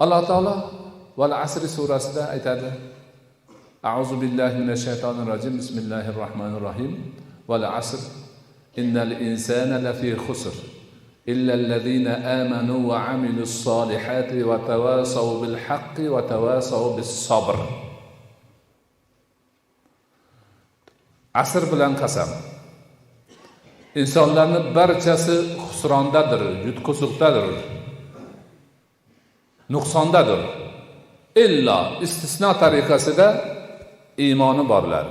alloh taolo val asri surasida aytadi auzu billahi minash shaytonir rojim bismillahir rohmanir rohim val asr innal insana lafi khusr إلا الذين آمنوا وعملوا الصالحات وتواصوا بالحق وتواصوا بالصبر asr bilan qasam insonlarni barchasi husrondadir yutqusuqdadir nuqsondadir. Illo istisno tariqasida iymoni borlar.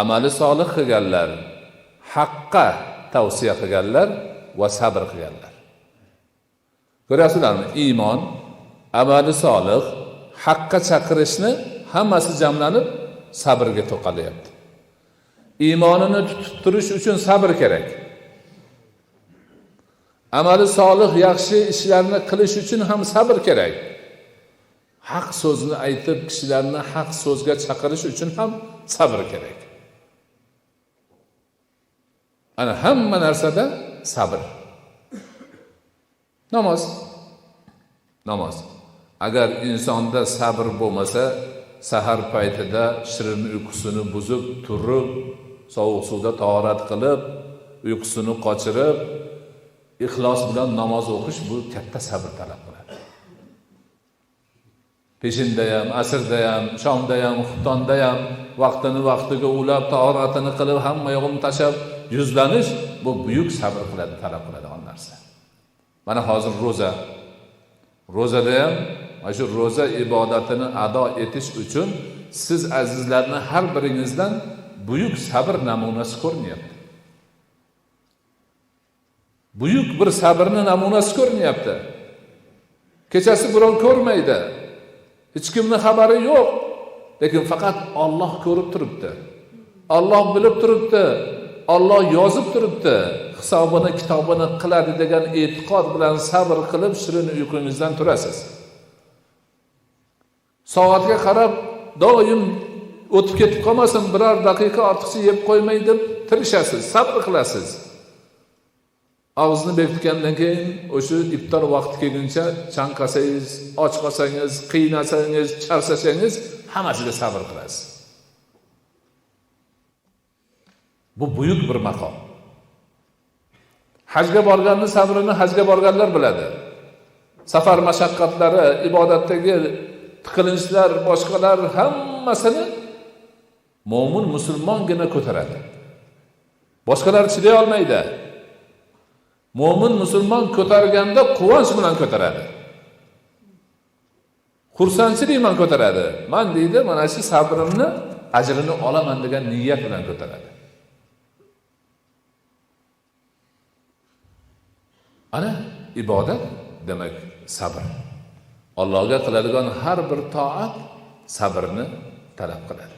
Amali solih qilganlar haqqa tavsiya qilganlar va sabr qilganlar. Ko'ryapsizlarmi? Iymon amali solih haqqa chaqirishni hammasi jamlanib sabrga to'qalyapti. Iymonini tutib turish uchun sabr kerak. Amali solih yaxshi ishlarni qilish uchun ham sabr kerak. Haq so'zni aytib kishilarni haq so'zga chaqirish uchun ham sabr kerak. Ana hamma narsada sabr. Namoz. Namoz. Agar insonda sabr bo'lmasa sahar paytida shirin uyqusini buzib turib sovuq suvda tahorat qilib uyqusini qochirib ixlos bilan namoz o'qish bu katta sabr talab qiladi. Peshinda ham asrda ham shomda ham xuftonda ham vaqtini vaqtiga ulab tahoratini qilib hamma yog'ini tashlab yuzlanish bu buyuk sabr qiladi talab qiladigan narsa. Mana hozir ro'za. Ro'zada ham mana shu ro'za ibodatini ado etish uchun siz azizlarni har biringizdan buyuk sabr namunasi ko'rinyapti. Buyuk bir sabrni namunasi ko'rinyapti. Kechasi birov ko'rmaydi. Hech kimni xabari yo'q. Lekin faqat olloh ko'rib turibdi. Olloh bilib turibdi. Olloh yozib turibdi. Hisobini kitobini qiladi degan e'tiqod bilan sabr qilib shirin uyqungizdan turasiz. Soatga qarab doim o'tib ketib qolmasin biror daqiqa ortiqcha yeb qo'ymay deb tirishasiz sabr qilasiz. Og'izni bekitgandan keyin o'sha iftor vaqti kelguncha chanqasangiz och qolsangiz qiynasangiz charchasangiz hammasiga sabr qilasiz. Bu buyuk bir maqom. Hajga borganni sabrini hajga borganlar biladi. Safar mashaqqatlari ibodatdagi tiqilinchlar boshqalar hammasini mo'min musulmongina ko'taradi. Boshqalar chiday olmaydi mo'min musulmon ko'targanda quvonch bilan ko'taradi. Xursandchilik bilan ko'taradi. Man deydi mana shu sabrimni ajrini olaman degan niyat bilan ko'taradi. Ana ibodat demak sabr. Allohga qiladigan har bir toat sabrni talab qiladi.